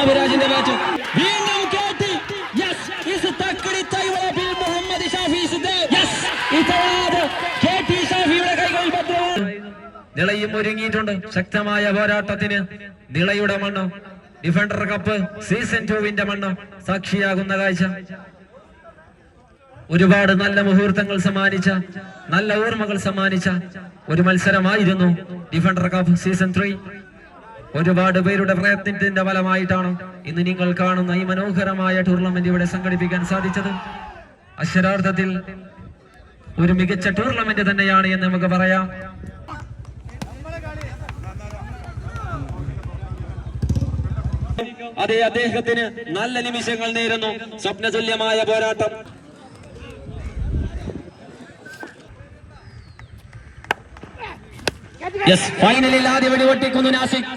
അവരാജിന്റെ bat വീണ്ടും കേട്ടി yes is തക്കടി തൈവള ബിൽ മുഹമ്മദ് ഷാഫി യെസ് ഇതവാദ കേട്ടി ഷാഫിയുടെ കൈകൾ ഭദ്രമാണ്. നിളയും ഒരുങ്ങിയിട്ടുണ്ട്. ശക്തമായ പോരാട്ടത്തിന് നിളയുടെ മണ്ണ്. ഡിഫൻഡർ കപ്പ് സീസൺ ടൂവിന്റെ മണ്ണ് സാക്ഷിയാകുന്ന കാഴ്ച. ഒരുപാട് നല്ല മുഹൂർത്തങ്ങൾ സമ്മാനിച്ച നല്ല ഓർമ്മകൾ സമ്മാനിച്ച ഒരു മത്സരമായിരുന്നു ഡിഫൻഡർ കപ്പ് സീസൺ ത്രീ ഒരുപാട് പേരുടെ പ്രയത്നത്തിന്റെ ഫലമായിട്ടാണ് ഇന്ന് നിങ്ങൾ കാണുന്ന ഈ മനോഹരമായ ടൂർണമെന്റ് ഇവിടെ സംഘടിപ്പിക്കാൻ സാധിച്ചത്. അക്ഷരാർത്ഥത്തിൽ ഒരു മികച്ച ടൂർണമെന്റ് തന്നെയാണ് എന്ന് നമുക്ക് പറയാം. അതെ അദ്ദേഹത്തിന് നല്ല നിമിഷങ്ങൾ നേരുന്നു. സ്വപ്നതുല്യമായ പോരാട്ടം. യെസ് ഫൈനലിൽ ആദ്യ വെടി പൊട്ടിക്കുന്നു നാസിക്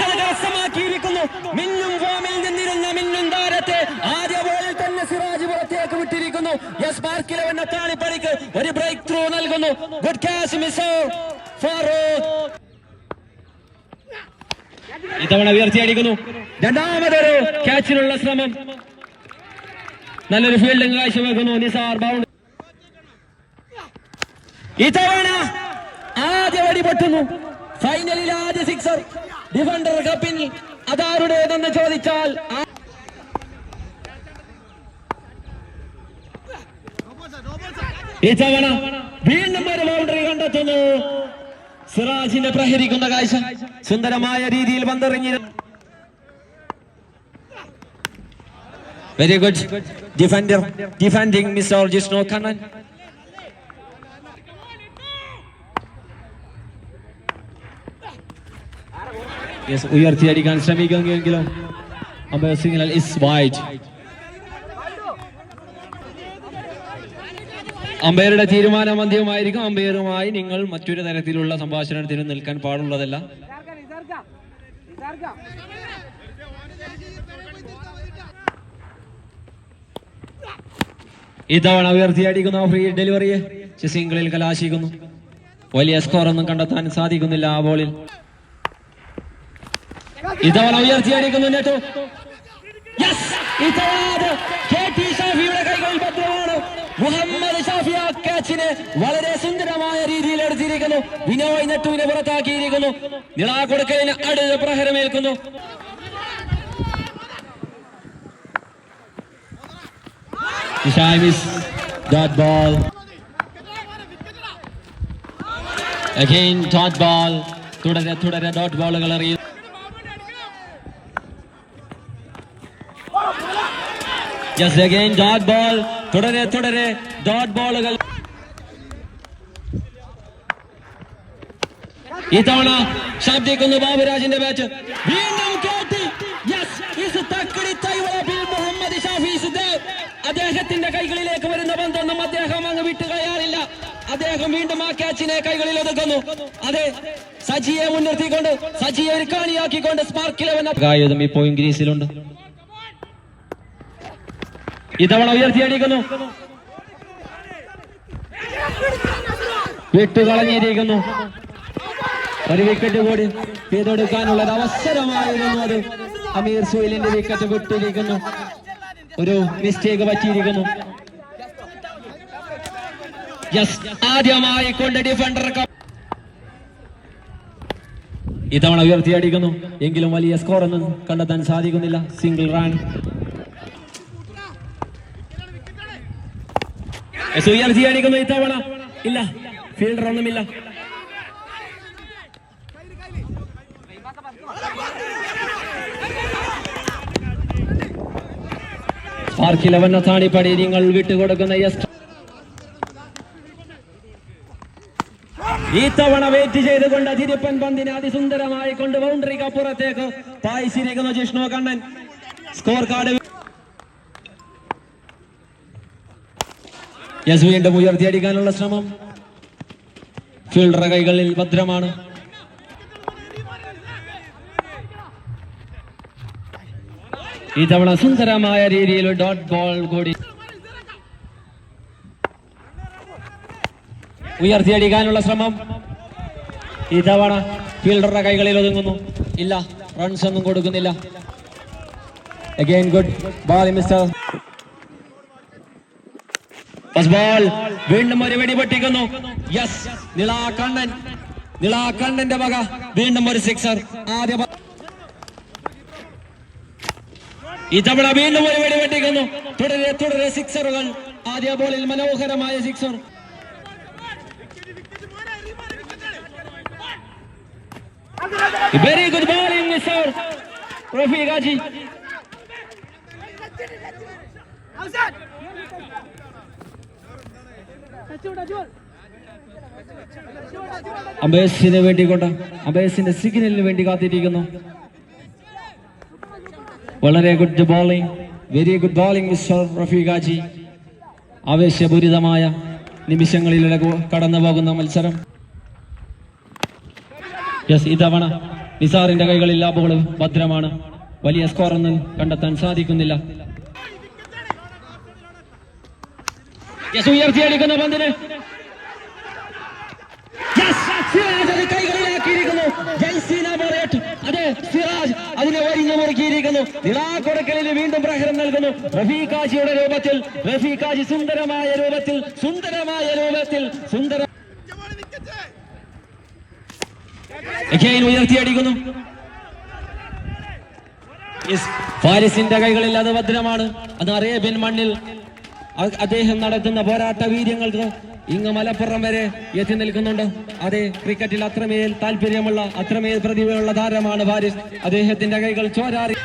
കരസ്ഥമാക്കിയിരിക്കുന്നു. മിന്നും ഫോമിൽ നിന്നിരുന്ന മിന്നും താരത്തെ ആദ്യ ബോളിൽ തന്നെ സിറാജ് പുറത്തേക്ക് വിട്ടിരിക്കുന്നു. യെസ് പാർക്കിലെ വന്ന താളിപ്പടിക്ക് ഒരു ബ്രേക്ക് ത്രൂ നൽകുന്നു ഗുഡ് ക്യാച്ച് മിസ് ഫാറൂഖ് ഇത്തവണ ഉയർച്ചയടിക്കുന്നു രണ്ടാമതൊരു ക്യാച്ചിനുള്ള ശ്രമം. നല്ലൊരു ഫീൽഡിംഗ് കാഴ്ചവെക്കുന്നു. നിസാർ ബൗണ്ട് ഇത്തവണ ആദ്യ വടി പൊട്ടുന്നു. ഫൈനലിൽ ആദ്യ സിക്സർ ഡിഫൻഡർ കപ്പിൽ അതാരുടേതെന്ന് ചോദിച്ചാൽ ഇത്തവണ വീണ്ടും ഒരു ബൗണ്ടറി കണ്ടെത്തുന്നു. സിറാജിനെ പ്രഹരിക്കുന്ന കാഴ്ച സുന്ദരമായ രീതിയിൽ പന്തെറിഞ്ഞിരുന്നു very good defender defending mister Jishnu Kannan yes ഉയർത്തിയടിക്കാൻ ശ്രമിക്കുമെങ്കിലും അമ്പയർ സിഗ്നൽ ഇസ് വൈറ്റ് അമ്പയറുടെ തീരുമാനം അന്ത്യമായിരിക്കും അമ്പയറുമായി നിങ്ങൾ മറ്റൊരു തരത്തിലുള്ള സംഭാഷണത്തിന് നിൽക്കാൻ പാടുള്ളതല്ല. ഇത്തവണ ഉയർത്തിയടിക്കുന്ന ഫ്രീ ഡെലിവറിയെ സിംഗിളിൽ കലാശിക്കുന്നു. വലിയ സ്കോർ ഒന്നും കണ്ടെത്താൻ സാധിക്കുന്നില്ല ആ ബോളിൽ ഇത്തവണ ഉയർത്തിയടിക്കുന്നു നെറ്റോ യെസ് ഇത്തവണ കെ ടി ഷാഫിയുടെ കൈകളിൽ ഭദ്രമാണ് മുഹമ്മദ് ഷാഫി ആ ക്യാച്ചിനെ വളരെ സുന്ദരമായ രീതിയിൽ എടുത്തിരിക്കുന്നു. വിനോയ് നെട്ടുവിനെ പുറത്താക്കിയിരിക്കുന്നു. നിളാ കൊടുക്കലിന് അടുത്ത പ്രഹരമേൽക്കുന്നു. dot ball. Again dot ball. തുടരെ തുടരെ ഡോട്ട് ബോളുകൾ എറിയുന്നു Just again dot ball. തുടരെ തുടരെ. ഡോട്ട് ബോളുകൾ ഇത്തവണ ശബ്ദിക്കുന്നു ബാബുരാജിന്റെ ബാറ്റ് വീണ്ടും കേട്ടി. Yes, തക്കടി തൈവള മുഹമ്മദ് ഷാഫി സുദ്ദേവ് അദ്ദേഹത്തിന്റെ കൈകളിലേക്ക് വരുന്ന പന്തൊന്നും അദ്ദേഹം അങ്ങ് വിട്ടുകളയാറില്ല അദ്ദേഹം വീണ്ടും ആ ക്യാച്ചിനെ കൈകളിൽ ഒതുക്കുന്നു. അതെ സജിയെ മുൻനിർത്തിക്കൊണ്ട് സജിയെ ഒരു കാണിയാക്കിക്കൊണ്ട് കായതും ഇപ്പോൾ ഇംഗ്ലീഷിലുണ്ട്. ഇതവണ ഉയർത്തിയടിക്കുന്നു. വിട്ടുകളഞ്ഞിരിക്കുന്നു. ഒരു വിക്കറ്റ് കൂടി ചെയ്തെടുക്കാനുള്ള ഒരു അവസരമായിരുന്നു അത്. അമീർ സുയിലിന്റെ വിക്കറ്റ് വിട്ടിരിക്കുന്നു. ഒരു മിസ്റ്റേക്ക് പറ്റിയിരിക്കുന്നു. ഇതവണ ഡിഫൻഡർ ഉയർത്തിയടിക്കുന്നു. എങ്കിലും വലിയ സ്കോർ ഒന്നും കണ്ടെത്താൻ സാധിക്കുന്നില്ല. സിംഗിൾ റൺ ഉയർത്തിയടിക്കുന്നു ഇത്തവണ. ഇല്ല ഫീൽഡർ ഒന്നുമില്ല. താണിപ്പടി നിങ്ങൾ വിട്ടുകൊടുക്കുന്ന ഈ തവണ വെയിറ്റ് ചെയ്തുകൊണ്ട് തിരുപ്പൻ പന്തിനെ അതിസുന്ദരമായി കൊണ്ട് ബൗണ്ടറിക്ക് അപ്പുറത്തേക്ക്. പായിച്ചിരിക്കുന്നു Jishnu Kannan. Score card yes വീണ്ടും ഉയർത്തിയടിക്കാനുള്ള ശ്രമം. ഫീൽഡർ കൈകളിൽ ഭദ്രമാണ്. ഈ തവണ സുന്ദരമായ രീതിയിൽ ഡോട്ട് ബോൾ കൂടി. ഉയർത്തിയടിക്കാനുള്ള ശ്രമം. ഈ തവണ ഫീൽഡറുടെ കൈകളിൽ ഒതുങ്ങുന്നു. ഇല്ല റൺസ് ഒന്നും കൊടുക്കുന്നില്ല. അഗൈൻ ഗുഡ് ബോൾ മിസ്റ്റർ വീണ്ടും ഒരു വെടി പൊട്ടിക്കുന്നു. യെസ് നിളാകണ്ണൻ നിളാകണ്ണന്റെ വക. വീണ്ടും ഒരു സിക്സർ ആദ്യ ഇതവണ വീണ്ടും ഒരു വെടി പൊട്ടിക്കുന്നു. തുടരെ തുടരെ സിക്സറുകൾ ആദ്യ ബോളിൽ മനോഹരമായ sixer very good bowling mister Rafeeq അബേസിന് വേണ്ടി കൊണ്ട് അബേസിന്റെ സിഗ്നലിന് വേണ്ടി കാത്തിരിക്കുന്നു. വളരെ good bowling very good bowling mister റഫീഖാജി ആവേശപൂരിതമായ നിമിഷങ്ങളിലൂടെ കടന്നു പോകുന്ന മത്സരം. യെസ് ഇത്തവണ നിസാറിന്റെ കൈകളിൽ ലാബുകൾ ഭദ്രമാണ്. വലിയ സ്കോർ ഒന്നും കണ്ടെത്താൻ സാധിക്കുന്നില്ല. യെസ് ഉയർത്തിയടിക്കുന്ന പന്തിന് സിറാജ് കൈകളിലാക്കിയിരിക്കുന്നു. അതെ സിറാജ് അതിനെ ഒരിഞ്ഞു മുറുക്കിയിരിക്കുന്നു. നിളാക്കൊടുക്കലിൽ വീണ്ടും പ്രഹരം നൽകുന്നു. റഫീഖാജിയുടെ രൂപത്തിൽ റഫീഖാജി സുന്ദരമായ രൂപത്തിൽ സുന്ദരമായ രൂപത്തിൽ സുന്ദര ഉയർത്തിയടിക്കുന്നു. ഫാരിസിന്റെ കൈകളിൽ അത് ഭദ്രമാണ്. അത് അറേബ്യൻ മണ്ണിൽ അദ്ദേഹം നടത്തുന്ന പോരാട്ട വീര്യങ്ങൾക്ക് ഇങ്ങ് മലപ്പുറം വരെ എത്തി നിൽക്കുന്നുണ്ട്. അതെ ക്രിക്കറ്റിൽ അത്രമേൽ താല്പര്യമുള്ള അത്രമേൽ പ്രതിഭയുള്ള താരമാണ് ഭാര്യ അദ്ദേഹത്തിന്റെ കൈകൾ ചോരാറി.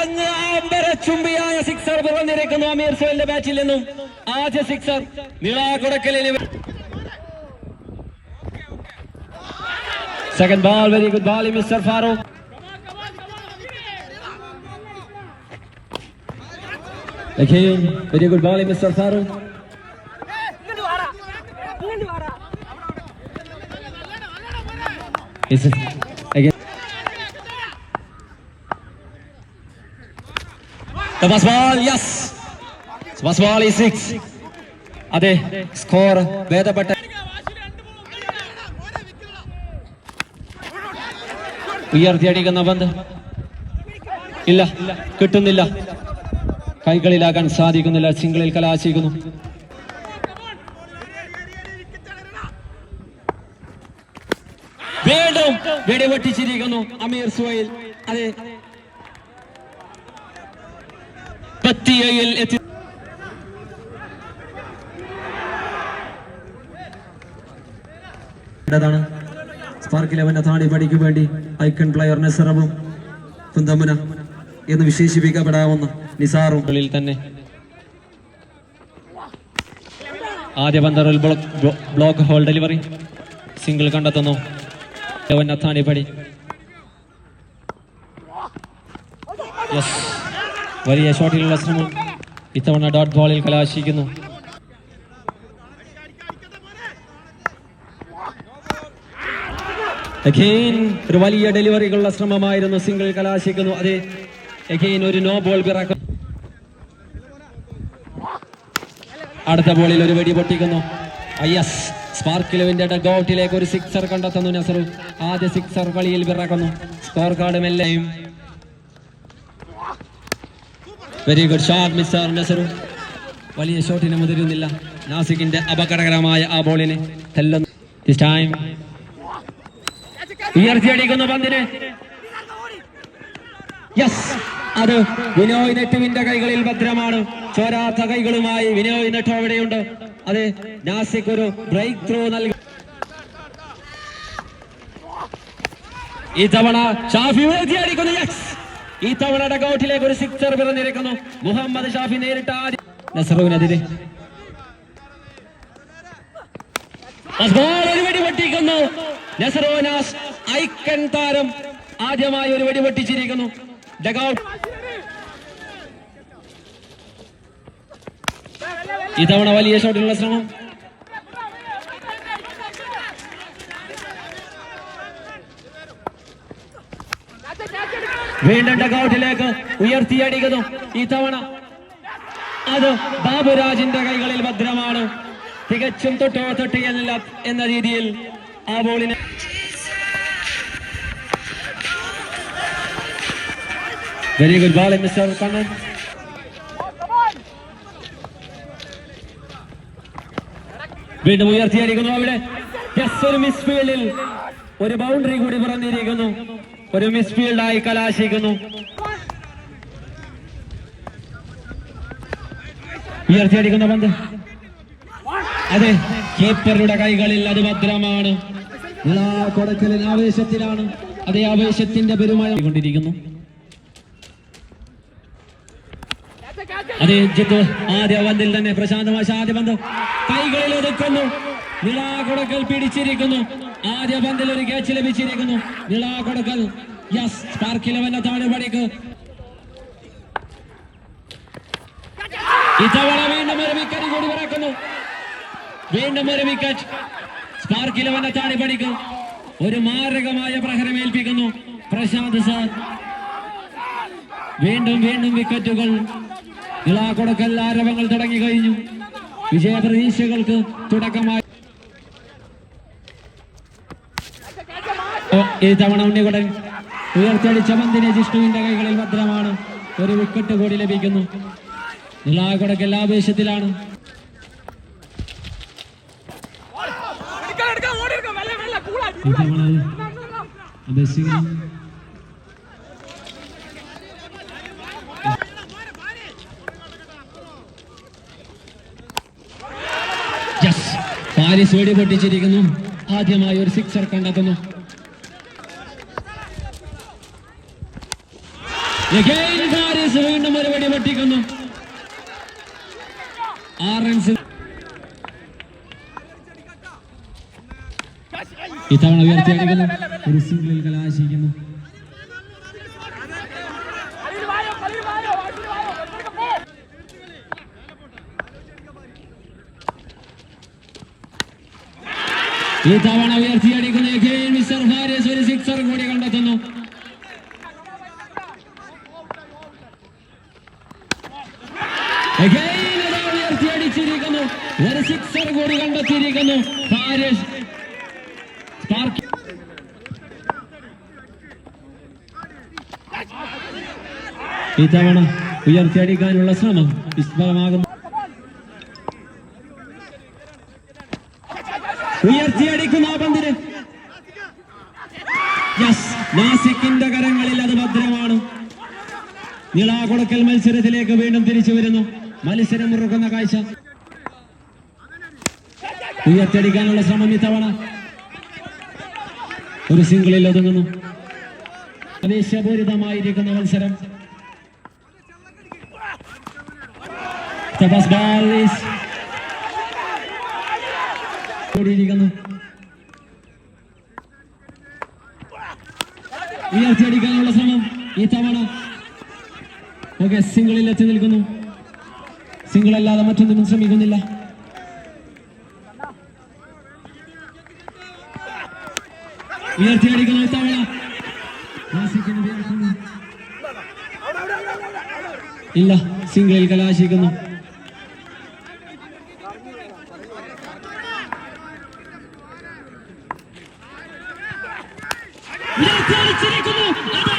അങ്ങ് ചുംബിയായ സിക്സർ പുറന്നിരിക്കുന്നു അമീർ സോലിന്റെ ബാറ്റിൽ നിന്നും. ആദ്യ sixer നിളാകുടക്കലിന് second ball very good ball mister Farooq. വാടാ Is it again? The first ball, yes. The first ball is six. അതെ സ്കോർ ഭേദപ്പെട്ട ഉയർത്തിയടിക്കുന്ന പന്ത് ഇല്ല കിട്ടുന്നില്ല കൈകളിലാകാൻ സാധിക്കുന്നില്ല സിംഗിളിൽ കലാശിക്കുന്നു. വീണ്ടും വെടിവെട്ടിച്ചിരിക്കുന്നു അമീർ സുഹൈൽ. അതെ. പത്തിയയിൽ എത്തി ാണ് സ്പാർക്ക് ഇലവന്റെ താടി പടിക്ക് വേണ്ടി ഐക്കൺ പ്ലെയർ നസറബും കുന്തമുന എന്ന് വിശേഷിപ്പിക്കപ്പെടാവുന്ന നിസാറും. തന്നെ. ആദ്യ പന്തറിൽ block block hole delivery. Single കണ്ടെത്തുന്നു. ഇലവൻ അത്താണി പടി. യെസ് വലിയ ഷോട്ടിലുള്ള ശ്രമം ഇത്തവണ ഡോട്ട് ബോളിൽ കലാശിക്കുന്നു. Again, ഒരു വലിയ ഡെലിവറികളുള്ള ശ്രമമായിരുന്നു സിംഗിൾ കലാശിക്കുന്നു. അതെ അഗെയിൻ ഒരു നോ ബോൾ പിറക്കം അടുത്ത ബോളിൽ ഒരു വെടി പൊട്ടിക്കുന്നു. യെസ് സ്പാർക്കിലുവിന്റെ ഡഗൌട്ടിലേക്ക് ഒരു സിക്സർ കണ്ടെത്തുന്നു നസറു. ആദ്യ സിക്സർ കളിയിൽ വിറക്കുന്നു. Score card മെല്ലെയും very good shot mister Nasru. വലിയ ഷോട്ടിന് മുതിരുന്നില്ല. നാസിക്കിന്റെ അപകടകരമായ ആ ബോളിനെ തെല്ലുന്നു. ദിസ് ടൈം ഉയർത്തിയടിക്കുന്ന പന്തിന്. യെസ് അത് വിനോയ് നെറ്റുവിന്റെ കൈകളിൽ ഭദ്രമാണ്. ചോരാത്ത കൈകളുമായി വിനോയ് നെറ്റു അവിടെയുണ്ട്. അതെ നാസിക് ഒരു ബ്രേക്ക് ത്രൂ നൽകി. ഈ തവണ ഷാഫി അടിക്കുന്നു ഈ തവണ ഡഗൌട്ടിലേക്ക് ഒരു സിക്സർ പിറന്നിരിക്കുന്നു. മുഹമ്മദ് ഷാഫി നേരിട്ട് നസറുവിനെതിരെ. ഒരു വെടി ഐക്കൺ താരം ആദ്യമായി ഒരു വെടി പൊട്ടിച്ചിരിക്കുന്നു. ഡഗൌട്ട് ഇത്തവണ വലിയ ഷോട്ടിനുള്ള ശ്രമം. വീണ്ടും ടക്കൗട്ടിലേക്ക് ഉയർത്തിയടിക്കുന്നു ഈ തവണ അത് ബാബുരാജിന്റെ കൈകളിൽ ഭദ്രമാണ്. തികച്ചും തൊട്ടോ തൊട്ടിയല്ല എന്ന രീതിയിൽ ആ ബോളിനെ very good ball mister Kannan. വീണ്ടും ഉയർത്തിയായിരിക്കുന്നു അവിടെ. ഒരു മിസ് ഫീൽഡിൽ ഒരു ബൗണ്ടറി കൂടി പറഞ്ഞിരിക്കുന്നു. ഒരു മിസ് ഫീൽഡായി കലാശിക്കുന്നു. ഉയർത്തിയടിക്കുന്ന പന്ത്. അതെ കീപ്പറുടെ കൈകളിൽ അത് ഭദ്രമാണ്. നിളാ കൊടക്കലിൽ ആവേശത്തിലാണ്. അതേ ആവേശത്തിന്റെ പെരുമഴ കൊണ്ടിരിക്കുന്നു. അതേ ജിത്തു ആദ്യ പന്തിൽ തന്നെ പ്രശാന്തമായ ആദ്യ പന്ത് കൈകളിൽ ഒതുക്കുന്നു. നിളാ കൊടക്കൽ പിടിച്ചിരിക്കുന്നു. ആദ്യ പന്തിൽ ഒരു ക്യാച്ച് ലഭിച്ചിരിക്കുന്നു. നിളാ കൊടക്കൽ. യെസ് സ്പാർക്ക് ഇലവന താഴെ പടിക്ക്. ഇത്തവണ വീണ്ടും ഒരു വിക്കറ്റ് കൂടി പിറക്കുന്നു. വീണ്ടും ഒരു വിക്കറ്റ് സ്പാർക്ക് ഇലവന്റെ താഴെ പടിക്ക്. ഒരു മാരകമായ പ്രഹരം ഏൽപ്പിക്കുന്നു. പ്രശാന്ത് സാർ വീണ്ടും വീണ്ടും വിക്കറ്റുകൾ ഇളാകൊടക്കൽ ആരവങ്ങൾ തുടങ്ങി കഴിഞ്ഞു. വിജയ പ്രതീക്ഷകൾക്ക് തുടക്കമായി ഈ തവണ ഉണ്ണികുടൻ ഉയർത്തടിച്ച പന്തിനെ ജിഷ്ണുവിന്റെ കൈകളിൽ ഭദ്രമാണ്. ഒരു വിക്കറ്റ് കൂടി ലഭിക്കുന്നു. ആവേശത്തിലാണ്. വെള്ളം വെള്ളം കൂളായി ഈ തവണ ബസ്സിംഗ് യെസ് പാരിസ് വെടി പൊട്ടിച്ചിരിക്കുന്നു? ആദ്യമായി ഒരു സിക്സർ കണ്ടെത്തുന്നു. വീണ്ടും ഒരു വെടി പൊട്ടിക്കുന്നു. ആറ് റൺസ് ഇത്തവണ ഉയർത്തിയടിക്കുന്നു. ഒരു സിംഗിളിൽ കലാശിക്കുന്നു. ഈ തവണ ഉയർത്തിയടിക്കുന്ന മിസ്റ്റർ ഫാരിസ് ഒരു സിക്സർ കൂടി കണ്ടെത്തുന്നു. ഉയർത്തിയടിച്ചിരിക്കുന്നു. ഒരു സിക്സർ കൂടി കണ്ടെത്തിയിരിക്കുന്നു. ഫാരിസ് ഇത്തവണ ഉയർത്തിയടിക്കാനുള്ള ശ്രമം വിസ്ഫലമാകുന്നു ഉയർത്തിയടിക്കുന്ന ആ പന്തിന്. യെസ് നാസിക്കിന്റെ കരങ്ങളിൽ അത് ഭദ്രമാണ്. നീളാകൊടുക്കൽ മത്സരത്തിലേക്ക് വീണ്ടും തിരിച്ചു വരുന്നു. മത്സരം മുറുക്കുന്ന കാഴ്ച. ഉയർത്തിയടിക്കാനുള്ള ശ്രമം ഇത്തവണ. ഒരു സിംഗിളിൽ ഒതുങ്ങുന്നു. ആവേശപൂരിതമായിരിക്കുന്ന മത്സരം. The first ഉയർത്തിയടിക്കാനുള്ള ശ്രമം ഈ തവണ. ഓക്കെ സിംഗിളിൽ എത്തി നിൽക്കുന്നു. സിംഗിൾ അല്ലാതെ മറ്റൊന്നും ശ്രമിക്കുന്നില്ല ഉയർത്തിയടിക്കുന്നു തവണ ഇല്ല സിംഗിളിൽ കലാശിക്കുന്നു. 浦和にアルチェ